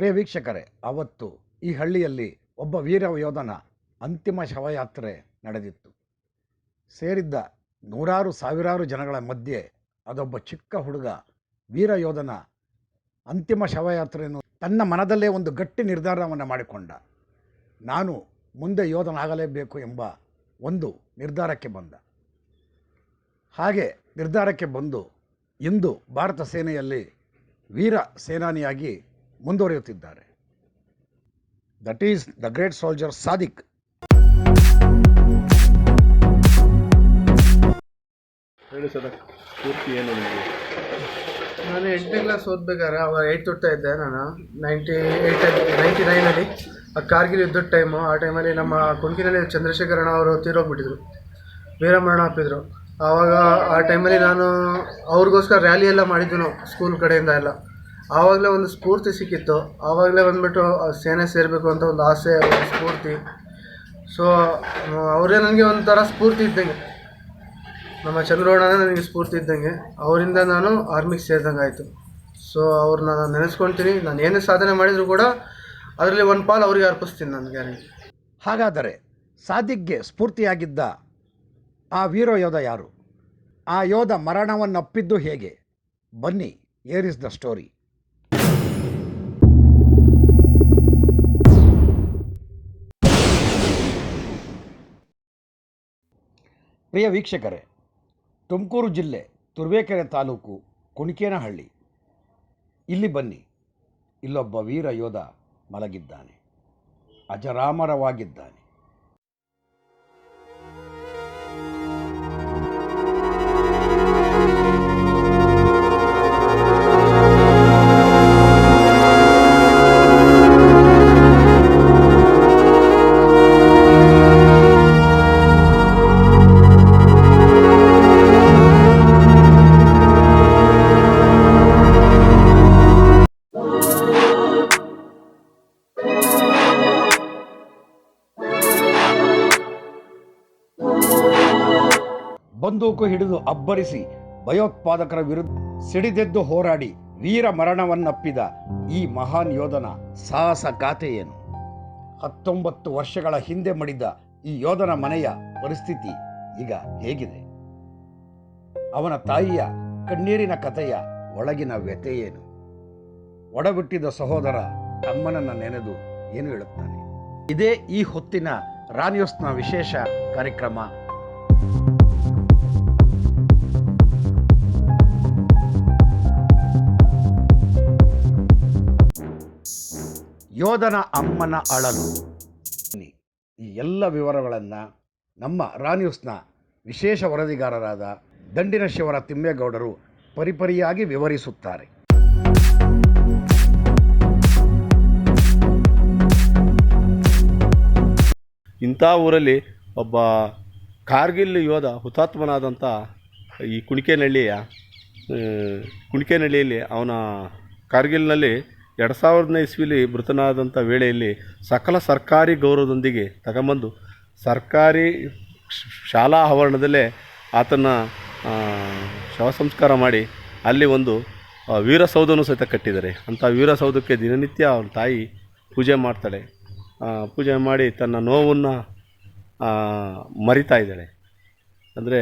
ಪ್ರಿಯ ವೀಕ್ಷಕರೇ, ಅವತ್ತು ಈ ಹಳ್ಳಿಯಲ್ಲಿ ಒಬ್ಬ ವೀರ ಯೋಧನ ಅಂತಿಮ ಶವಯಾತ್ರೆ ನಡೆದಿತ್ತು. ಸೇರಿದ್ದ ನೂರಾರು ಸಾವಿರಾರು ಜನಗಳ ಮಧ್ಯೆ ಅದೊಬ್ಬ ಚಿಕ್ಕ ಹುಡುಗ ವೀರ ಯೋಧನ ಅಂತಿಮ ಶವಯಾತ್ರೆಯನ್ನು ತನ್ನ ಮನದಲ್ಲೇ ಒಂದು ಗಟ್ಟಿ ನಿರ್ಧಾರವನ್ನು ಮಾಡಿಕೊಂಡ. ನಾನು ಮುಂದೆ ಯೋಧನಾಗಲೇಬೇಕು ಎಂಬ ಒಂದು ನಿರ್ಧಾರಕ್ಕೆ ಬಂದ. ಹಾಗೆ ನಿರ್ಧಾರಕ್ಕೆ ಬಂದು ಇಂದು ಭಾರತ ಸೇನೆಯಲ್ಲಿ ವೀರ ಸೇನಾನಿಯಾಗಿ ಮುಂದುವರಿಯುತ್ತಿದ್ದಾರೆ. That is the great soldier Sadiq ಹೇಳಿ ಸರ್ ಸ್ಫೂರ್ತಿ ಏನು ನಿಮಗೆ? ನಾನು ಎಂಟನೇ ಕ್ಲಾಸ್ ಓದ್ಬೇಕಾದ್ರೆ ಅವಾಗ ಏಯ್ಟ್ ಓದ್ತಾ ಇದ್ದೆ ನಾನು. ನೈಂಟಿ ಏಯ್ಟ್ ನೈಂಟಿ ನೈನಲ್ಲಿ ಆ ಕಾರ್ಗಿಲ್ ಯುದ್ಧದ ಟೈಮು ಆ ಟೈಮಲ್ಲಿ ನಮ್ಮ ಕುಂಕಿನಲ್ಲಿ ಚಂದ್ರಶೇಖರಣ ಅವರು ತೀರೋಗ್ಬಿಟ್ಟಿದ್ರು. ವೀರಮರಣ ಹಾಕಿದ್ರು. ಆವಾಗ ಆ ಟೈಮಲ್ಲಿ ನಾನು ಅವ್ರಿಗೋಸ್ಕರ ರ್ಯಾಲಿ ಎಲ್ಲ ಮಾಡಿದ್ದು ನಾವು ಸ್ಕೂಲ್ ಕಡೆಯಿಂದ ಎಲ್ಲ. ಆವಾಗಲೇ ಒಂದು ಸ್ಫೂರ್ತಿ ಸಿಕ್ಕಿತ್ತು. ಆವಾಗಲೇ ಬಂದ್ಬಿಟ್ಟು ಸೇನೆ ಸೇರಬೇಕು ಅಂತ ಒಂದು ಆಸೆ, ಒಂದು ಸ್ಫೂರ್ತಿ. ಸೊ ಅವರೇ ನನಗೆ ಒಂಥರ ಸ್ಫೂರ್ತಿ ಇದ್ದಂಗೆ. ನಮ್ಮ ಚಂದ್ರೋಣನೇ ನನಗೆ ಸ್ಫೂರ್ತಿ ಇದ್ದಂಗೆ. ಅವರಿಂದ ನಾನು ಆರ್ಮಿಗೆ ಸೇರಿದಂಗೆ ಆಯಿತು. ಸೊ ಅವ್ರನ್ನ ನಾನು ನೆನೆಸ್ಕೊಳ್ತೀನಿ ನಾನು ಏನೇ ಸಾಧನೆ ಮಾಡಿದರೂ ಕೂಡ ಅದರಲ್ಲಿ ಒಂದು ಪಾಲು ಅವರಿಗೆ ಅರ್ಪಿಸ್ತೀನಿ ನನಗೆ ಗ್ಯಾರಂಟಿ ಹಾಗಾದರೆ ಸಾದಿಕ್ಗೆ ಸ್ಫೂರ್ತಿಯಾಗಿದ್ದ ಆ ವೀರ ಯೋಧ ಯಾರು? ಆ ಯೋಧ ಮರಣವನ್ನಪ್ಪಿದ್ದು ಹೇಗೆ? ಬನ್ನಿ ಏರ್ ಇಸ್ ದ ಸ್ಟೋರಿ ಪ್ರಿಯ ವೀಕ್ಷಕರೇ ತುಮಕೂರು ಜಿಲ್ಲೆ ತುರುವೇಕೆರೆ ತಾಲೂಕು ಕುಣಿಕೇನಹಳ್ಳಿ. ಇಲ್ಲಿ ಬನ್ನಿ ಇಲ್ಲೊಬ್ಬ ವೀರ ಯೋಧ ಮಲಗಿದ್ದಾನೆ ಅಜರಾಮರವಾಗಿದ್ದಾನೆ. ಬಂದೂಕು ಹಿಡಿದು ಅಬ್ಬರಿಸಿ ಭಯೋತ್ಪಾದಕರ ವಿರುದ್ಧ ಸಿಡಿದೆದ್ದು ಹೋರಾಡಿ ವೀರ ಮರಣವನ್ನಪ್ಪಿದ ಈ ಮಹಾನ್ ಯೋಧನ ಸಾಹಸ ಗಾಥೆಯೇನು? ಹತ್ತೊಂಬತ್ತು ವರ್ಷಗಳ ಹಿಂದೆ ಮಡಿದ ಈ ಯೋಧನ ಮನೆಯ ಪರಿಸ್ಥಿತಿ ಈಗ ಹೇಗಿದೆ? ಅವನ ತಾಯಿಯ ಕಣ್ಣೀರಿನ ಕಥೆಯ ಒಳಗಿನ ವ್ಯಥೆಯೇನು? ಒಡಬಿಟ್ಟಿದ ಸಹೋದರ ತಮ್ಮನನ್ನ ನೆನೆದು ಏನು ಹೇಳುತ್ತಾನೆ? ಇದೇ ಈ ಹೊತ್ತಿನ ರಾನ್ಯೂಸ್ನ ವಿಶೇಷ ಕಾರ್ಯಕ್ರಮ ಯೋಧನ ಅಮ್ಮನ ಅಳಲು. ಈ ಎಲ್ಲ ವಿವರಗಳನ್ನು ನಮ್ಮ ರಾನ್ಯೂಸ್ನ ವಿಶೇಷ ವರದಿಗಾರರಾದ ದಂಡಿನ ಶಿವರ ತಿಮ್ಮೇಗೌಡರು ಪರಿಪರಿಯಾಗಿ ವಿವರಿಸುತ್ತಾರೆ. ಇಂಥ ಊರಲ್ಲಿ ಒಬ್ಬ ಕಾರ್ಗಿಲ್ ಯೋಧ ಹುತಾತ್ಮನಾದಂಥ ಈ ಕುಣಿಕೆನಳ್ಳಿಯ ಕುಣಿಕೆನಳ್ಳಿಯಲ್ಲಿ ಅವನ ಕಾರ್ಗಿಲ್ನಲ್ಲಿ ಎರಡು ಸಾವಿರದನೇ ಇಸ್ವಿಲಿ ಮೃತನಾದಂಥ ವೇಳೆಯಲ್ಲಿ ಸಕಲ ಸರ್ಕಾರಿ ಗೌರವದೊಂದಿಗೆ ತಗೊಂಬಂದು ಸರ್ಕಾರಿ ಶಾಲಾ ಆವರಣದಲ್ಲೇ ಆತನ ಶವ ಸಂಸ್ಕಾರ ಮಾಡಿ ಅಲ್ಲಿ ಒಂದು ವೀರಸೌಧನೂ ಸಹಿತ ಕಟ್ಟಿದ್ದಾರೆ. ಅಂಥ ವೀರಸೌಧಕ್ಕೆ ದಿನನಿತ್ಯ ಅವನ ತಾಯಿ ಪೂಜೆ ಮಾಡ್ತಾಳೆ. ಪೂಜೆ ಮಾಡಿ ತನ್ನ ನೋವನ್ನು ಮರಿತಾ ಇದ್ದಾಳೆ. ಅಂದರೆ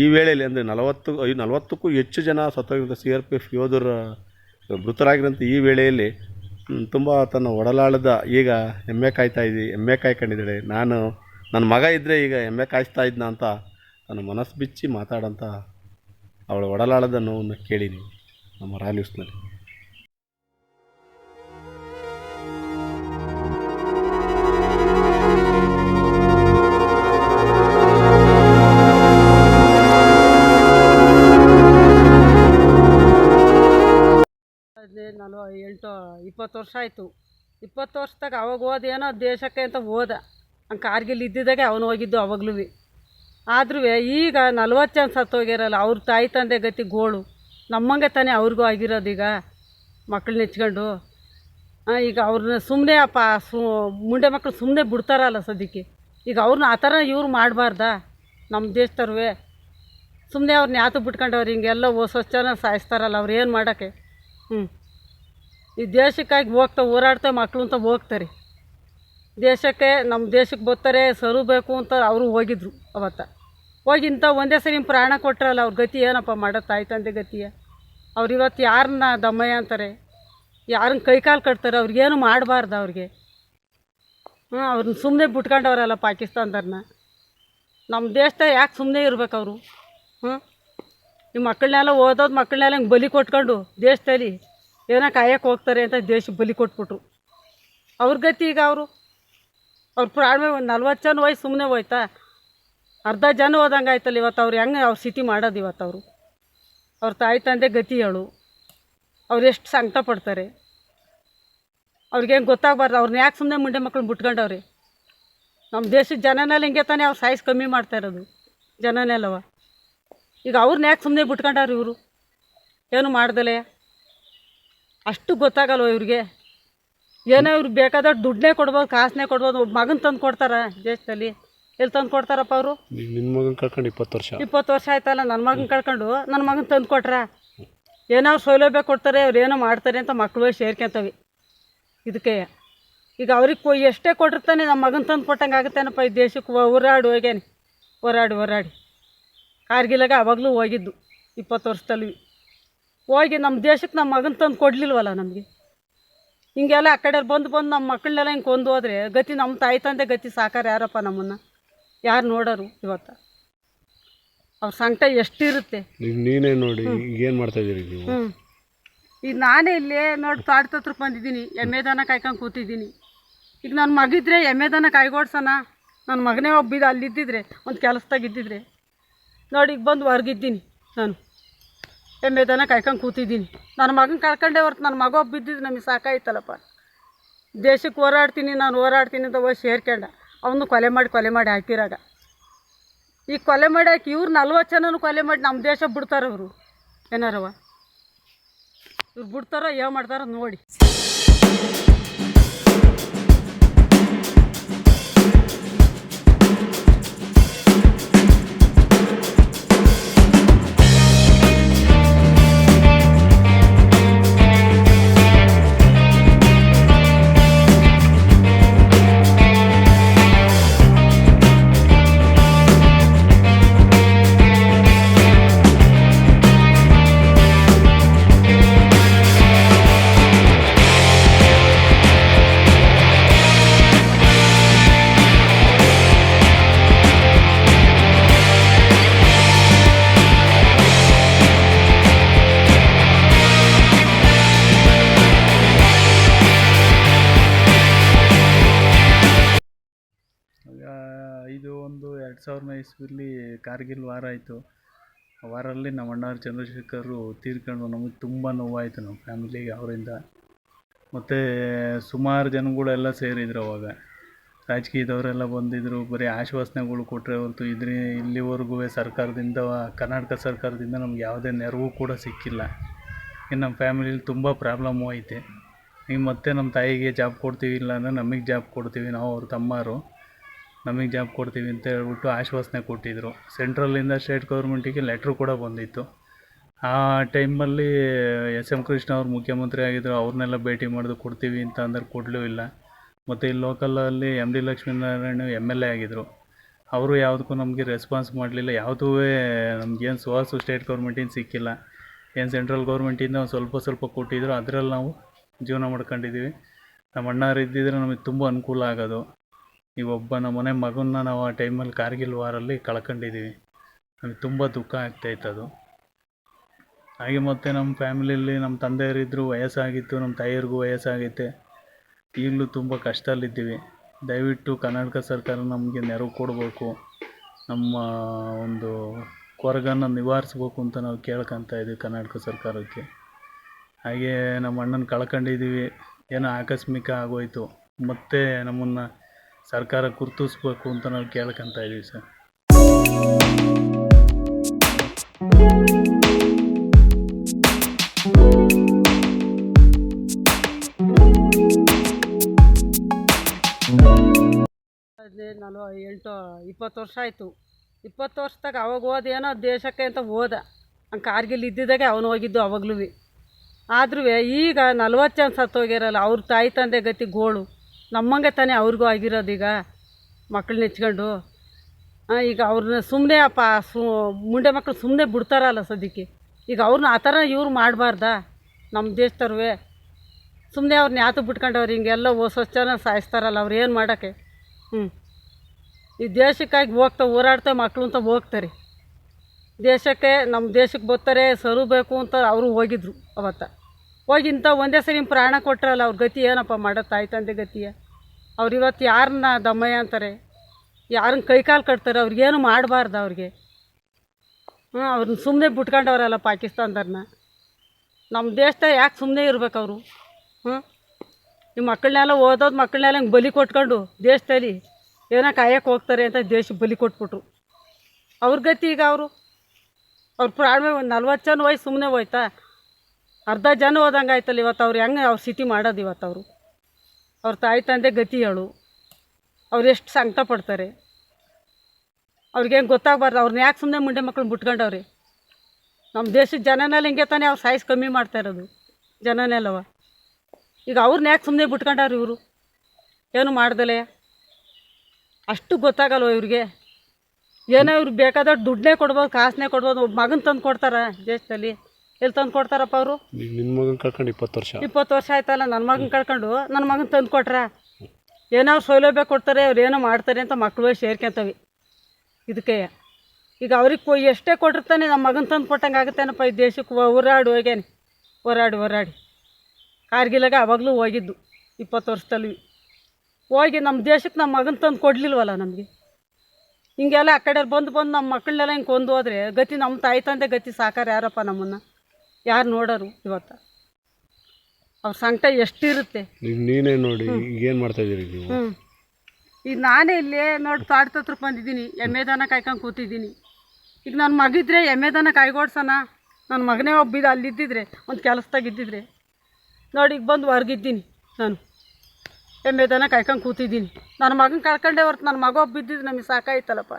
ಈ ವೇಳೆಯಲ್ಲಿ ಅಂದರೆ ನಲವತ್ತು, ಐ, ನಲವತ್ತಕ್ಕೂ ಹೆಚ್ಚು ಜನ ಸ್ವತಂತ್ರ ಸಿ ಆರ್ ಪಿ ಎಫ್ ಯೋಧರ ಮೃತರಾಗಿರೋಂಥ ಈ ವೇಳೆಯಲ್ಲಿ ತುಂಬ ತನ್ನ ಒಡಲಾಳದ ಈಗ ಎಮ್ಮೆ ಕಾಯ್ತಾ ಇದ್ದಿ, ಎಮ್ಮೆ ಕಾಯ್ಕೊಂಡಿದ್ದಾಳೆ. ನಾನು, ನನ್ನ ಮಗ ಇದ್ದರೆ ಈಗ ಎಮ್ಮೆ ಕಾಯಿಸ್ತಾ ಇದ್ನ ಅಂತ ನನ್ನ ಮನಸ್ಸು ಬಿಚ್ಚಿ ಮಾತಾಡೋಂಥ ಅವಳ ಒಡಲಾಳದ ನೋವನ್ನು ಕೇಳಿ ನೀವು ನಮ್ಮ ರಾ ನಲ್ವ ಎಂಟು, ಇಪ್ಪತ್ತು ವರ್ಷ ಆಯಿತು. ಇಪ್ಪತ್ತು ವರ್ಷದಾಗ ಅವಾಗ ಹೋದೇನೋ ದೇಶಕ್ಕೆ ಅಂತ ಹೋದ ಹಂಗೆ ಕಾರ್ಗಿಲ್ ಇದ್ದಿದ್ದಾಗೆ ಅವನು ಹೋಗಿದ್ದು ಅವಾಗ್ಲೂ ಆದ್ರೂ ಈಗ ನಲ್ವತ್ತು ಜನ ಸತ್ತೋಗಿರಲ್ಲ ಅವ್ರ ತಾಯಿ ತಂದೆ ಗತಿ ಗೋಳು. ನಮ್ಮಂಗೆ ತಾನೇ ಅವ್ರಿಗೂ ಆಗಿರೋದು ಈಗ ಮಕ್ಳು ನೆಚ್ಕೊಂಡು ಈಗ ಅವ್ರನ್ನ ಸುಮ್ಮನೆ ಅಪ್ಪ, ಸು, ಮುಂಡೆ ಮಕ್ಕಳು ಸುಮ್ಮನೆ ಬಿಡ್ತಾರಲ್ಲ ಸದ್ಯಕ್ಕೆ. ಈಗ ಅವ್ರನ್ನ ಆ ಥರ ಇವ್ರು ಮಾಡಬಾರ್ದಾ ನಮ್ಮ ದೇಶದವ್ರೇ ಸುಮ್ಮನೆ ಅವ್ರನ್ನ ಯಾತು ಬಿಟ್ಕೊಂಡವ್ರು ಹಿಂಗೆಲ್ಲ ಹೊಸ ಜನ ಸಾಯಿಸ್ತಾರಲ್ಲ, ಅವ್ರು ಏನು ಮಾಡೋಕ್ಕೆ? ಹ್ಞೂ ಈ ದೇಶಕ್ಕಾಗಿ ಹೋಗ್ತಾ ಹೋರಾಡ್ತಾ ಮಕ್ಕಳು ಅಂತ ಹೋಗ್ತಾರೆ. ದೇಶಕ್ಕೆ ನಮ್ಮ ದೇಶಕ್ಕೆ ಬರ್ತಾರೆ ಸರಬೇಕು ಅಂತ ಅವರು ಹೋಗಿದ್ರು ಅವತ್ತ. ಹೋಗಿ ಇಂಥ ಒಂದೇ ಸರಿ ಪ್ರಾಣ ಕೊಟ್ಟರಲ್ಲ ಅವ್ರ ಗತಿ ಏನಪ್ಪ ಮಾಡೋ ತಾಯಿ ತಂದೆ ಗತಿಯ? ಅವ್ರು ಇವತ್ತು ಯಾರನ್ನ ದಮ್ಮಯ್ಯ ಅಂತಾರೆ? ಯಾರನ್ನ ಕೈಕಾಲು ಕಟ್ತಾರೆ? ಅವ್ರಿಗೇನು ಮಾಡಬಾರ್ದು ಅವ್ರಿಗೆ? ಹ್ಞೂ ಅವ್ರನ್ನ ಸುಮ್ಮನೆ ಬಿಟ್ಕೊಂಡವ್ರಲ್ಲ ಪಾಕಿಸ್ತಾನದವ್ರನ್ನ. ನಮ್ಮ ದೇಶದಾಗ ಯಾಕೆ ಸುಮ್ಮನೆ ಇರ್ಬೇಕು ಅವರು? ಹ್ಞೂ ಈ ಮಕ್ಕಳನ್ನೆಲ್ಲ ಓದೋದು ಮಕ್ಕಳನ್ನೆಲ್ಲ ಹಿಂಗೆ ಬಲಿ ಕೊಟ್ಕೊಂಡು ದೇಶದಲ್ಲಿ ಏನೋ ಕಾಯಕ್ಕೆ ಹೋಗ್ತಾರೆ ಅಂತ ದೇಶಕ್ಕೆ ಬಲಿ ಕೊಟ್ಬಿಟ್ರು. ಅವ್ರ ಗತಿ ಈಗ ಅವರು. ಅವ್ರ ಪ್ರಾಣ ನಲ್ವತ್ತು ಜನ ವಯಸ್ಸು ಸುಮ್ಮನೆ ಹೋಯ್ತಾ? ಅರ್ಧ ಜನ ಹೋದಂಗೆ ಆಯ್ತಲ್ಲ ಇವತ್ತು ಅವ್ರು ಹೆಂಗೆ ಅವ್ರ ಸಿಟಿ ಮಾಡೋದು ಇವತ್ತು ಅವರು. ಅವ್ರ ತಾಯಿ ತಂದೆ ಗತಿ ಹೇಳು. ಅವ್ರು ಎಷ್ಟು ಸಂಕಟ ಪಡ್ತಾರೆ. ಅವ್ರಿಗೇನು ಗೊತ್ತಾಗಬಾರ್ದು. ಅವ್ರನ್ನ ಯಾಕೆ ಸುಮ್ಮನೆ ಮುಂಡೆ ಮಕ್ಳನ್ನ ಬಿಟ್ಕೊಂಡವ್ರಿ? ನಮ್ಮ ದೇಶದ ಜನನೆಲ್ಲ ಹಿಂಗೆ ತಾನೇ ಅವ್ರು ಸೈಜ್ ಕಮ್ಮಿ ಮಾಡ್ತಾ ಇರೋದು. ಜನನೆಲ್ಲವ. ಈಗ ಅವ್ರನ್ನ ಯಾಕೆ ಸುಮ್ಮನೆ ಬಿಟ್ಕೊಂಡವ್ರಿ ಇವರು? ಏನು ಮಾಡ್ದಲೆ? ಅಷ್ಟು ಗೊತ್ತಾಗಲ್ವ ಇವ್ರಿಗೆ? ಏನೋ ಇವ್ರಿಗೆ ಬೇಕಾದಷ್ಟು ದುಡ್ಡನ್ನೇ ಕೊಡ್ಬೋದು ಕಾಸನ್ನೇ ಕೊಡ್ಬೋದು ಒಬ್ಬ ಮಗನ ತಂದು ಕೊಡ್ತಾರ ದೇಶದಲ್ಲಿ. ಎಲ್ಲಿ ತಂದು ಕೊಡ್ತಾರಪ್ಪ ಅವರು? ನಿನ್ನ ಮಗನ ಕಳ್ಕೊಂಡು ಇಪ್ಪತ್ತು ವರ್ಷ. ಇಪ್ಪತ್ತು ವರ್ಷ ಆಯ್ತಲ್ಲ ನನ್ನ ಮಗನ ಕಳ್ಕೊಂಡು ನನ್ನ ಮಗನ ತಂದು ಕೊಟ್ರ? ಏನೋ ಅವ್ರು ಸೌಲಭ್ಯ ಕೊಡ್ತಾರೆ ಅವ್ರು ಏನೋ ಮಾಡ್ತಾರೆ ಅಂತ ಮಕ್ಕಳು ಸೇರ್ಕೊಂತವೆ ಇದಕ್ಕೆ ಈಗ ಅವ್ರಿಗೆ ಕೊ ಎಷ್ಟೇ ಕೊಟ್ಟಿರ್ತಾನೆ ನಮ್ಮ ಮಗನ ತಂದು ಕೊಟ್ಟಂಗೆ ಆಗುತ್ತೇನಪ್ಪ ಈ ದೇಶಕ್ಕೆ? ಹೋರಾಡು ಹೋರಾಡಿ ಹೋಗ್ಯಾನೆ. ಹೋರಾಡಿ ಹೋರಾಡಿ. ಕಾರ್ಗಿಲಾಗ ಅವಾಗಲೂ ಹೋಗಿದ್ದು ಇಪ್ಪತ್ತು ವರ್ಷದಲ್ಲಿ ಹೋಗಿ ನಮ್ಮ ದೇಶಕ್ಕೆ ನಮ್ಮ ಮಗನ ತಂದು ಕೊಡಲಿಲ್ವಲ್ಲ ನಮಗೆ? ಹಿಂಗೆಲ್ಲ ಆ ಕಡೆ ಬಂದು ಬಂದು ನಮ್ಮ ಮಕ್ಕಳನ್ನೆಲ್ಲ ಹಿಂಗೆ ಕೊಂದು ಹೋದ್ರೆ ಗತಿ ನಮ್ಮ ತಾಯಿ ತಂದೆ ಗತಿ ಸಾಕಾರ ಯಾರಪ್ಪ ನಮ್ಮನ್ನು? ಯಾರು ನೋಡೋರು ಇವತ್ತು? ಅವ್ರ ಸಂಕಟ ಎಷ್ಟಿರುತ್ತೆ? ನೀನೇ ನೋಡಿ ಏನು ಮಾಡ್ತಾ ಇದ್ದೀರಿ ನೀವು? ಹ್ಞೂ ಈಗ ನಾನೇ ಇಲ್ಲಿ ನೋಡಿ ಹತ್ರಕ್ಕೆ ಬಂದಿದ್ದೀನಿ ಎಮ್ಮೆ ದನ ಕಾಯ್ಕೊಂಡು ಕೂತಿದ್ದೀನಿ. ಈಗ ನನ್ನ ಮಗಿದ್ರೆ ಎಮ್ಮೆ ದನ ಕಾಯ್ಗೋಡ್ಸೋಣ. ನನ್ನ ಮಗನೇ ಒಬ್ಬಿದ ಅಲ್ಲಿದ್ದಿದ್ರೆ ಒಂದು ಕೆಲಸದಾಗ ಇದ್ದಿದ್ರೆ. ನೋಡಿ ಈಗ ಬಂದು ಹೊರಗಿದ್ದೀನಿ ನಾನು. ಎಮ್ಮೆ ದನ ಕಾಯ್ಕೊಂಡು ಕೂತಿದ್ದೀನಿ. ನನ್ನ ಮಗನ ಕಳ್ಕೊಂಡೇ ಹೊರ್ತು ನನ್ನ ಮಗ ಬಿದ್ದಿದ್ದು ನಮಗೆ ಸಾಕಾಯ್ತಲ್ಲಪ್ಪ. ದೇಶಕ್ಕೆ ಹೋರಾಡ್ತೀನಿ, ನಾನು ಹೋರಾಡ್ತೀನಿ ಅಂತ ಹೋಗಿ ಸೇರ್ಕೊಂಡ ಅವನು ಕೊಲೆ ಮಾಡಿ ಕೊಲೆ ಮಾಡಿ ಹಾಕಿರಾಗ. ಈ ಕೊಲೆ ಮಾಡಿ ಹಾಕಿ ಇವ್ರು ನಲ್ವತ್ತು ಜನನು ಕೊಲೆ ಮಾಡಿ ನಮ್ಮ ದೇಶ ಬಿಡ್ತಾರೆ ಅವರು. ಏನಾರವ ಇವ್ರು ಬಿಡ್ತಾರೋ, ಏನು ಮಾಡ್ತಾರೋ ನೋಡಿ. ಒಂದು ಎರಡು ಸಾವಿರನೇ ಇಸ್ವಿಲಿ ಕಾರ್ಗಿಲ್ ವಾರ ಆಯಿತು. ಆ ವಾರಲ್ಲಿ ನಮ್ಮ ಅಣ್ಣವ್ರು ಚಂದ್ರಶೇಖರು ತೀರ್ಕೊಂಡು ನಮಗೆ ತುಂಬ ನೋವಾಯಿತು ನಮ್ಮ ಫ್ಯಾಮಿಲಿಗೆ ಅವರಿಂದ. ಮತ್ತು ಸುಮಾರು ಜನಗಳೆಲ್ಲ ಸೇರಿದ್ರು ಅವಾಗ. ರಾಜಕೀಯದವರೆಲ್ಲ ಬಂದಿದ್ದರು ಬರೀ ಆಶ್ವಾಸನೆಗಳು ಕೊಟ್ಟರೆ ಹೊರತು ಇದ್ರ ಇಲ್ಲಿವರೆಗೂ ಸರ್ಕಾರದಿಂದ, ಕರ್ನಾಟಕ ಸರ್ಕಾರದಿಂದ ನಮ್ಗೆ ಯಾವುದೇ ನೆರವು ಕೂಡ ಸಿಕ್ಕಿಲ್ಲ. ಇನ್ನು ನಮ್ಮ ಫ್ಯಾಮಿಲಿಲಿ ತುಂಬ ಪ್ರಾಬ್ಲಮ್ಮು ಐತೆ ಈಗ ಮತ್ತೆ ನಮ್ಮ ತಾಯಿಗೆ ಜಾಬ್ ಕೊಡ್ತೀವಿ ಇಲ್ಲ ಅಂದರೆ ನಮಗೆ ಜಾಬ್ ಕೊಡ್ತೀವಿ, ನಾವು ಅವ್ರ ತಮ್ಮರು. ನಮಗೆ ಜಾಬ್ ಕೊಡ್ತೀವಿ ಅಂತ ಹೇಳ್ಬಿಟ್ಟು ಆಶ್ವಾಸನೆ ಕೊಟ್ಟಿದ್ದರು ಸೆಂಟ್ರಲಿಂದ ಸ್ಟೇಟ್ ಗೌರ್ಮೆಂಟಿಗೆ ಲೆಟ್ರು ಕೂಡ ಬಂದಿತ್ತು. ಆ ಟೈಮಲ್ಲಿ ಎಸ್ ಎಂ ಕೃಷ್ಣ ಅವರು ಮುಖ್ಯಮಂತ್ರಿ ಆಗಿದ್ದರು ಅವ್ರನ್ನೆಲ್ಲ ಭೇಟಿ ಮಾಡಿದ್ರು ಕೊಡ್ತೀವಿ ಅಂತ ಅಂದ್ರೆ ಕೊಡಲೂ ಇಲ್ಲ. ಮತ್ತು ಇಲ್ಲಿ ಲೋಕಲಲ್ಲಿ M D Lakshminarayana M L A ಆಗಿದ್ದರು ಅವರು ಯಾವುದಕ್ಕೂ ನಮಗೆ ರೆಸ್ಪಾನ್ಸ್ ಮಾಡಲಿಲ್ಲ. ಯಾವುದೂ ನಮಗೇನು ಸುವಾಸು ಸ್ಟೇಟ್ ಗೌರ್ಮೆಂಟಿಂದ ಸಿಕ್ಕಿಲ್ಲ. ಏನು ಸೆಂಟ್ರಲ್ ಗೌರ್ಮೆಂಟಿಂದ ಒಂದು ಸ್ವಲ್ಪ ಸ್ವಲ್ಪ ಕೊಟ್ಟಿದ್ರು. ಅದರಲ್ಲಿ ನಾವು ಜೀವನ ಮಾಡ್ಕೊಂಡಿದ್ದೀವಿ ನಮ್ಮ ಅಣ್ಣಾರು ಇದ್ದಿದ್ರೆ ನಮಗೆ ತುಂಬ ಅನುಕೂಲ ಆಗೋದು. ಈಗ ಒಬ್ಬ ನಮ್ಮ ಮನೆ ಮಗನ್ನ ನಾವು ಆ ಟೈಮಲ್ಲಿ ಕಾರ್ಗಿಲ್ ವಾರಲ್ಲಿ ಕಳ್ಕೊಂಡಿದ್ದೀವಿ ನಮಗೆ ತುಂಬ ದುಃಖ ಆಗ್ತಾಯಿತ್ತು ಅದು. ಹಾಗೆ ಮತ್ತು ನಮ್ಮ ಫ್ಯಾಮಿಲಿಯಲ್ಲಿ ನಮ್ಮ ತಂದೆಯರಿದ್ದರು ವಯಸ್ಸಾಗಿತ್ತು, ನಮ್ಮ ತಾಯಿಯರಿಗೂ ವಯಸ್ಸಾಗೈತೆ. ಈಗಲೂ ತುಂಬ ಕಷ್ಟದಲ್ಲಿದ್ದೀವಿ. ದಯವಿಟ್ಟು ಕರ್ನಾಟಕ ಸರ್ಕಾರ ನಮಗೆ ನೆರವು ಕೊಡಬೇಕು. ನಮ್ಮ ಒಂದು ಕೊರಗನ್ನು ನಿವಾರಿಸ್ಬೇಕು ಅಂತ ನಾವು ಕೇಳ್ಕೊತಾ ಇದ್ದೀವಿ ಕರ್ನಾಟಕ ಸರ್ಕಾರಕ್ಕೆ. ಹಾಗೇ ನಮ್ಮ ಅಣ್ಣನ ಕಳ್ಕೊಂಡಿದ್ದೀವಿ ಏನೋ ಆಕಸ್ಮಿಕ ಆಗೋಯಿತು. ಮತ್ತೆ ನಮ್ಮನ್ನು ಸರ್ಕಾರ ಗುರುತಿಸ್ಬೇಕು ಅಂತ ನಾವು ಕೇಳ್ಕೊತಾ ಇದ್ದೀವಿ ಸರ್. ನಲ್ವ ಎಂಟು, ಇಪ್ಪತ್ತು ವರ್ಷ ಆಯಿತು. ಇಪ್ಪತ್ತು ವರ್ಷದಾಗ ಅವಾಗ ಹೋದ ಏನೋ ದೇಶಕ್ಕೆ ಅಂತ ಹೋದ. ಹಂಗೆ ಕಾರ್ಗಿಲ್ ಇದ್ದಿದ್ದಾಗೆ ಅವನು ಹೋಗಿದ್ದು ಅವಾಗ್ಲೂ ಆದ್ರೂ ಈಗ ನಲ್ವತ್ತು ಜನ ಸತ್ತೋಗಿರಲ್ಲ, ಅವ್ರ ತಾಯಿ ತಂದೆ ಗತಿ ಗೋಳು. ನಮ್ಮಂಗೆ ತಾನೇ ಅವ್ರಿಗೂ ಆಗಿರೋದು ಈಗ ಮಕ್ಕಳನ್ನ ಹೆಚ್ಕೊಂಡು. ಈಗ ಅವ್ರನ್ನ ಸುಮ್ಮನೆ ಅಪ್ಪ, ಸು, ಮುಂಡೆ ಮಕ್ಕಳು ಸುಮ್ಮನೆ ಬಿಡ್ತಾರಲ್ಲ ಸದ್ಯಕ್ಕೆ. ಈಗ ಅವ್ರನ್ನ ಆ ಥರ ಇವ್ರು ಮಾಡಬಾರ್ದಾ? ನಮ್ಮ ದೇಶದವ್ರೇ ಸುಮ್ಮನೆ ಅವ್ರನ್ನ ಯಾತು ಬಿಟ್ಕೊಂಡವ್ರು? ಹಿಂಗೆಲ್ಲ ಜನ ಸಾಯಿಸ್ತಾರಲ್ಲ, ಅವ್ರು ಏನು ಮಾಡೋಕ್ಕೆ? ಹ್ಞೂ ಈ ದೇಶಕ್ಕಾಗಿ ಹೋಗ್ತಾ, ಹೋರಾಡ್ತಾ ಮಕ್ಕಳು ಅಂತ ಹೋಗ್ತಾರೆ. ದೇಶಕ್ಕೆ ನಮ್ಮ ದೇಶಕ್ಕೆ ಬರ್ತಾರೆ ಸರಬೇಕು ಅಂತ ಅವರು ಹೋಗಿದ್ರು ಅವತ್ತ. ಹೋಗಿ ಇಂಥ ಒಂದೇ ಸರಿ ಪ್ರಾಣ ಕೊಟ್ರಲ್ಲ, ಅವ್ರ ಗತಿ ಏನಪ್ಪ ಮಾಡೋ ತಾಯಿ ತಂದೆ ಗತಿಯ ಅವ್ರು ಇವತ್ತು ಯಾರನ್ನ ದಮ್ಮಯ್ಯ ಅಂತಾರೆ? ಯಾರನ್ನ ಕೈಕಾಲು ಕಟ್ತಾರೆ? ಅವ್ರಿಗೇನು ಮಾಡಬಾರ್ದು ಅವ್ರಿಗೆ? ಹ್ಞೂ ಅವ್ರನ್ನ ಸುಮ್ಮನೆ ಬಿಟ್ಕೊಂಡವ್ರಲ್ಲ ಪಾಕಿಸ್ತಾನದವ್ರನ್ನ ನಮ್ಮ ದೇಶದಾಗ ಯಾಕೆ ಸುಮ್ಮನೆ ಇರ್ಬೇಕು ಅವರು? ಹ್ಞೂ ಈ ಮಕ್ಕಳನ್ನೆಲ್ಲ ಓದೋದು ಮಕ್ಕಳನ್ನೆಲ್ಲ ಹಿಂಗೆ ಬಲಿ ಕೊಟ್ಕೊಂಡು ದೇಶದಲ್ಲಿ ಏನೋ ಕಾಯಕ್ಕೆ ಹೋಗ್ತಾರೆ ಅಂತ ದೇಶ ಬಲಿ ಕೊಟ್ಬಿಟ್ರು. ಅವ್ರ ಗತಿ ಈಗ ಅವರು? ಅವ್ರ ಪ್ರಾಣ ನಲ್ವತ್ತು ಜನ ವಯಸ್ಸು ಸುಮ್ಮನೆ ಹೋಯ್ತಾ? ಅರ್ಧ ಜನ ಹೋದಂಗೆ ಆಯ್ತಲ್ಲ ಇವತ್ತು ಅವ್ರು ಹೆಂಗೆ ಅವ್ರು ಸ್ಥಿತಿ ಮಾಡೋದು ಇವತ್ತು ಅವರು. ಅವ್ರ ತಾಯಿ ತಂದೆ ಗತಿ ಹೇಳು. ಅವ್ರು ಎಷ್ಟು ಸಂಕಟ ಪಡ್ತಾರೆ. ಅವ್ರಿಗೇನು ಗೊತ್ತಾಗಬಾರ್ದು. ಅವ್ರನ್ನ ಯಾಕೆ ಸುಮ್ಮನೆ ಮುಂಡೆ ಮಕ್ಕಳನ್ನ ಬಿಟ್ಕೊಂಡವ್ರಿ? ನಮ್ಮ ದೇಶದ ಜನನಲ್ಲಿ ಹಿಂಗೆ ತಾನೇ ಅವ್ರು ಸಾಯಿಸ್ ಕಮ್ಮಿ ಮಾಡ್ತಾ ಇರೋದು. ಜನನೆಲ್ಲವ ಈಗ ಅವ್ರನ್ನ ಯಾಕೆ ಸುಮ್ಮನೆ ಬಿಟ್ಕೊಂಡವ್ರಿ ಇವರು? ಏನು ಮಾಡ್ದಲೆ? ಅಷ್ಟು ಗೊತ್ತಾಗಲ್ವ ಇವ್ರಿಗೆ? ಏನೋ ಇವ್ರಿಗೆ ಬೇಕಾದಷ್ಟು ದುಡ್ಡನ್ನೇ ಕೊಡ್ಬೋದು ಕಾಸನ್ನೇ ಕೊಡ್ಬೋದು ಮಗನ ತಂದು ಕೊಡ್ತಾರೆ ದೇಶದಲ್ಲಿ? ಎಲ್ಲಿ ತಂದು ಕೊಡ್ತಾರಪ್ಪ ಅವರು? ನಿನ್ನ ಮಗನ ಕಳ್ಕೊಂಡು ಇಪ್ಪತ್ತು ವರ್ಷ. ಇಪ್ಪತ್ತು ವರ್ಷ ಆಯ್ತಲ್ಲ ನನ್ನ ಮಗನ ಕಳ್ಕೊಂಡು. ನನ್ನ ಮಗನ ತಂದು ಕೊಟ್ರ? ಏನೋ ಅವ್ರು ಸೌಲಭ್ಯ ಕೊಡ್ತಾರೆ ಅವ್ರು ಏನೋ ಮಾಡ್ತಾರೆ ಅಂತ ಮಕ್ಕಳು ಸೇರ್ಕೊಂತವಿ ಇದಕ್ಕೆ. ಈಗ ಅವ್ರಿಗೆ ಎಷ್ಟೇ ಕೊಟ್ಟಿರ್ತಾನೆ ನಮ್ಮ ಮಗನ ತಂದು ಕೊಟ್ಟಂಗೆ ಆಗುತ್ತೇನಪ್ಪ ಈ ದೇಶಕ್ಕೆ ಹೋರಾಡು ಹೋರಾಡಿ ಹೋಗ್ಯಾನೆ. ಹೋರಾಡಿ ಹೋರಾಡಿ. ಕಾರ್ಗಿಲಾಗ ಅವಾಗಲೂ ಹೋಗಿದ್ದು ಇಪ್ಪತ್ತು ವರ್ಷದಲ್ಲಿ ಹೋಗಿ ನಮ್ಮ ದೇಶಕ್ಕೆ ನಮ್ಮ ಮಗನ ತಂದು ಕೊಡಲಿಲ್ವಲ್ಲ ನಮಗೆ? ಹಿಂಗೆಲ್ಲ ಆ ಕಡೆ ಬಂದು ಬಂದು ನಮ್ಮ ಮಕ್ಕಳನ್ನೆಲ್ಲ ಹಿಂಗೆ ಕೊಂದು ಹೋದ್ರೆ ಗತಿ ನಮ್ಮ ತಾಯಿ ತಂದೆ ಗತಿ ಸಾಕಾರ ಯಾರಪ್ಪ ನಮ್ಮನ್ನು? ಯಾರು ನೋಡೋರು ಇವತ್ತು? ಅವ್ರ ಸಂಕಟ ಎಷ್ಟಿರುತ್ತೆ? ಈಗ ನೀನೇ ನೋಡಿ ಈಗೇನು ಮಾಡ್ತಾ ಇದ್ದೀರಿ ನೀವು? ಹ್ಞೂ ಈಗ ನಾನೇ ಇಲ್ಲೇ ನೋಡಿ ತೋಟದ ಹತ್ರಕ್ಕೆ ಬಂದಿದ್ದೀನಿ ಎಮ್ಮೆ ದನ ಕಾಯ್ಕೊಂಡು ಕೂತಿದ್ದೀನಿ. ಈಗ ನನ್ನ ಮಗಿದ್ರೆ ಎಮ್ಮೆ ದನ ಕಾಯ್ಗೋಡ್ಸೋಣ. ನನ್ನ ಮಗನೇ ಒಬ್ಬಿದ ಅಲ್ಲಿದ್ದಿದ್ರೆ ಒಂದು ಕೆಲಸದಾಗ ಇದ್ದಿದ್ರೆ. ನೋಡಿ ಈಗ ಬಂದು ಹೊರಗಿದ್ದೀನಿ ನಾನು. ಎಮ್ಮೆ ದನ ಕಾಯ್ಕೊಂಡು ಕೂತಿದ್ದೀನಿ. ನನ್ನ ಮಗನ ಕಳ್ಕೊಂಡೆ ಹೊರ್ತು ನನ್ನ ಮಗ ಒಬ್ಬ ಬಿದ್ದಿದ್ದು ನಮಗೆ ಸಾಕಾಯ್ತಲ್ಲಪ್ಪ.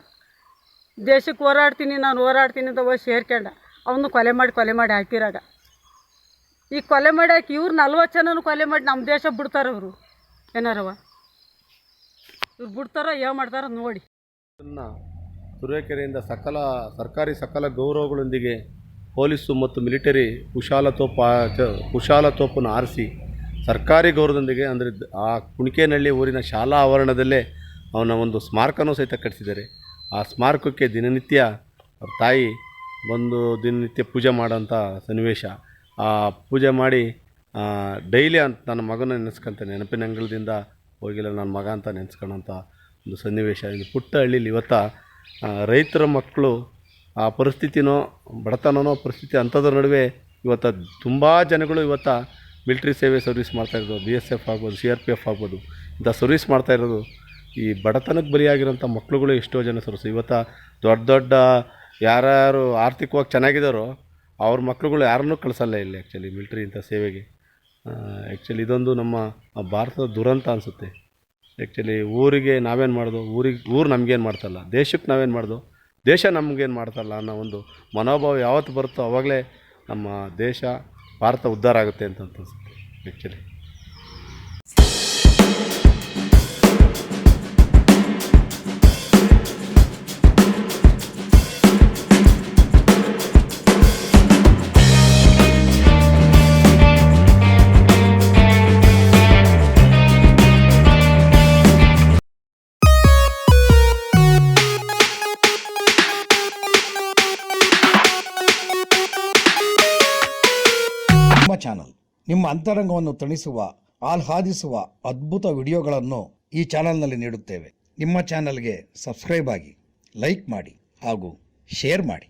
ದೇಶಕ್ಕೆ ಹೋರಾಡ್ತೀನಿ ನಾನು ಹೋರಾಡ್ತೀನಿ ಅಂತ ಹೋಗಿ ಸೇರ್ಕೊಂಡ. ಅವನು ಕೊಲೆ ಮಾಡಿ ಕೊಲೆ ಮಾಡಿ ಹಾಕಿರಾಗ. ಈಗ ಕೊಲೆ ಮಾಡಿ ಹಾಕಿ ಇವ್ರು ನಲ್ವತ್ತು ಜನನು ಕೊಲೆ ಮಾಡಿ ನಮ್ಮ ದೇಶ ಬಿಡ್ತಾರೆ ಅವರು ಏನಾರವ? ಇವ್ರು ಬಿಡ್ತಾರೋ, ಏನು ಮಾಡ್ತಾರ ನೋಡಿ. ಸುರೇಕೆರೆಯಿಂದ ಸಕಲ, ಸರ್ಕಾರಿ ಸಕಲ ಗೌರವಗಳೊಂದಿಗೆ ಪೊಲೀಸು ಮತ್ತು ಮಿಲಿಟರಿ ಕುಶಾಲ ತೋಪು ಕುಶಾಲ ತೋಪನ್ನು ಆರಿಸಿ ಸರ್ಕಾರಿ ಗೌರವದೊಂದಿಗೆ ಅಂದರೆ ಆ ಕುಣಿಕೆನಹಳ್ಳಿ ಊರಿನ ಶಾಲಾ ಆವರಣದಲ್ಲೇ ಅವನ ಒಂದು ಸ್ಮಾರಕನೂ ಸಹಿತ ಕಟ್ಟಿಸಿದ್ದಾರೆ. ಆ ಸ್ಮಾರಕಕ್ಕೆ ದಿನನಿತ್ಯ ಅವ್ರ ತಾಯಿ ಬಂದು ದಿನನಿತ್ಯ ಪೂಜೆ ಮಾಡೋಂಥ ಸನ್ನಿವೇಶ. ಆ ಪೂಜೆ ಮಾಡಿ ಡೈಲಿ ಅಂತ ನನ್ನ ಮಗನ ನೆನೆಸ್ಕೊಂತ ನೆನಪಿನ ಅಂಗಳದಿಂದ ಹೋಗಿಲ್ಲ, ನನ್ನ ಮಗ ಅಂತ ನೆನೆಸ್ಕೊಳ್ಳೋಂಥ ಒಂದು ಸನ್ನಿವೇಶ. ಇದು ಪುಟ್ಟ ಹಳ್ಳಿಲಿ ಇವತ್ತ ರೈತರ ಮಕ್ಕಳು ಆ ಪರಿಸ್ಥಿತಿನೋ, ಬಡತನನೋ ಪರಿಸ್ಥಿತಿ ಅಂಥದ್ರ ನಡುವೆ ಇವತ್ತು ತುಂಬ ಜನಗಳು ಇವತ್ತು ಮಿಲ್ಟ್ರಿ ಸೇವೆ ಸರ್ವಿಸ್ ಮಾಡ್ತಾ ಇರೋದು, ಬಿ ಎಸ್ ಎಫ್ ಆಗ್ಬೋದು, ಸಿ ಆರ್ ಪಿ ಎಫ್ ಆಗ್ಬೋದು. ಇಂಥ ಸರ್ವಿಸ್ ಮಾಡ್ತಾ ಇರೋದು ಈ ಬಡತನಕ್ಕೆ ಬಲಿಯಾಗಿರೋಂಥ ಮಕ್ಕಳುಗಳು ಎಷ್ಟೋ ಜನ ಸರ್ವಿಸ್ ಇವತ್ತು ದೊಡ್ಡ ದೊಡ್ಡ ಯಾರ್ಯಾರು ಆರ್ಥಿಕವಾಗಿ ಚೆನ್ನಾಗಿದ್ದಾರೋ ಅವ್ರ ಮಕ್ಳುಗಳು ಯಾರನ್ನೂ ಕಳಿಸಲ್ಲ ಇಲ್ಲಿ ಆ್ಯಕ್ಚುಲಿ ಮಿಲ್ಟ್ರಿ ಇಂಥ ಸೇವೆಗೆ. ಆ್ಯಕ್ಚುಲಿ ಇದೊಂದು ನಮ್ಮ ಭಾರತದ ದುರಂತ ಅನಿಸುತ್ತೆ. ಆ್ಯಕ್ಚುಲಿ ಊರಿಗೆ ನಾವೇನು ಮಾಡೋದು, ಊರಿಗೆ, ಊರು ನಮಗೇನು ಮಾಡ್ತಲ್ಲ ದೇಶಕ್ಕೆ ನಾವೇನು ಮಾಡೋದು, ದೇಶ ನಮಗೇನು ಮಾಡ್ತಲ್ಲ ಅನ್ನೋ ಒಂದು ಮನೋಭಾವ ಯಾವತ್ತು ಬರುತ್ತೋ ಅವಾಗಲೇ ನಮ್ಮ ದೇಶ, ಭಾರತ ಉದ್ಧಾರ ಆಗುತ್ತೆ ಅಂತ ಅನಿಸುತ್ತೆ ಆ್ಯಕ್ಚುಲಿ ನಿಮ್ಮ ಅಂತರಂಗವನ್ನು ತಣಿಸುವ, ಆಹ್ಲಾದಿಸುವ ಅದ್ಭುತ ವಿಡಿಯೋಗಳನ್ನು ಈ ಚಾನಲ್ನಲ್ಲಿ ನೀಡುತ್ತೇವೆ. ನಿಮ್ಮ ಚಾನಲ್ಗೆ ಸಬ್ಸ್ಕ್ರೈಬ್ ಆಗಿ, ಲೈಕ್ ಮಾಡಿ ಹಾಗೂ ಶೇರ್ ಮಾಡಿ.